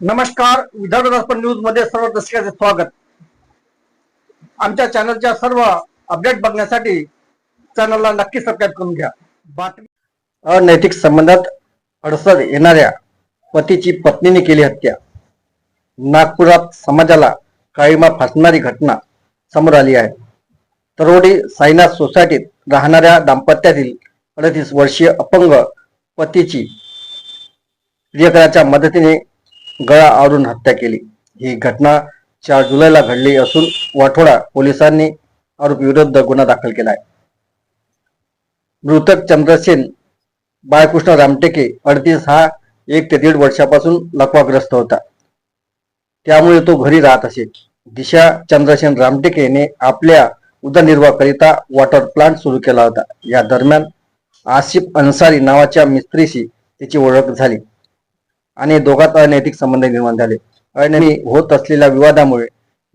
नमस्कार विदर्भ दर्पण न्यूजमध्ये सर्व दर्शकांचे स्वागत. आमच्या चॅनलच्या सर्व अपडेट बघण्यासाठी चॅनलला नक्की सबस्क्राईब करून घ्या. बातमी अनैतिक संबंधात अडसर येणाऱ्या पतीची पत्नीने केली हत्या. नागपुरात समाजाला काळीमा फासणारी घटना समोर आली आहे. तरोडी साईनाथ सोसायटीत राहणाऱ्या दाम्पत्यातील अडतीस वर्षीय अपंग पतीची प्रियकराच्या मदतीने गळा आवरून हत्या केली. ही घटना चार जुलैला घडली असून वाठोडा पोलिसांनी आरोपी विरुद्ध गुन्हा दाखल केला आहे. मृतक चंद्रसेन बाळकृष्ण रामटेके अडतीस हा एक ते दीड वर्षापासून लकवाग्रस्त होता. त्यामुळे तो घरी राहत असे. दिशा चंद्रसेन रामटेकेने आपल्या उदरनिर्वाहाकरिता वॉटर प्लांट सुरू केला होता. या दरम्यान आसिफ अन्सारी नावाच्या मिस्त्रीशी त्याची ओळख झाली. आणि दोघात अनैतिक संबंध निर्माण झाले. आणि होत असलेल्या विवादामुळे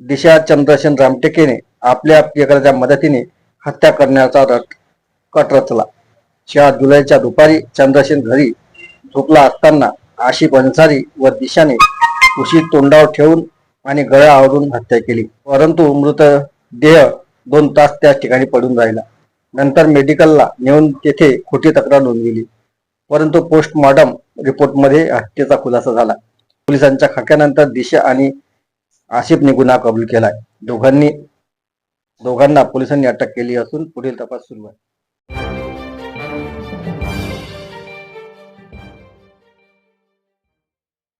दिशा चंद्रसेन रामटेकेने आपल्या प्रियकराच्या मदतीने हत्या करण्याचा रट कट रचला चार जुलैच्या दुपारी चंद्रसेन घरी झोपला असताना आशिफ अन्सारी व दिशाने उशी तोंडावर ठेवून आणि गळा आवरून हत्या केली. परंतु मृतदेह दोन तास त्याच ठिकाणी पडून राहिला. नंतर मेडिकलला नेऊन तेथे खोटी तक्रार नोंदविली. परंतु पोस्टमॉर्टम रिपोर्टमध्ये हत्येचा खुलासा झाला. पोलिसांच्या खाक्यानंतर दिशा आणि आसिफने गुन्हा कबूल केलाय. दोघांनी दोघांना पोलिसांनी अटक केली असून पुढील तपास सुरू आहे.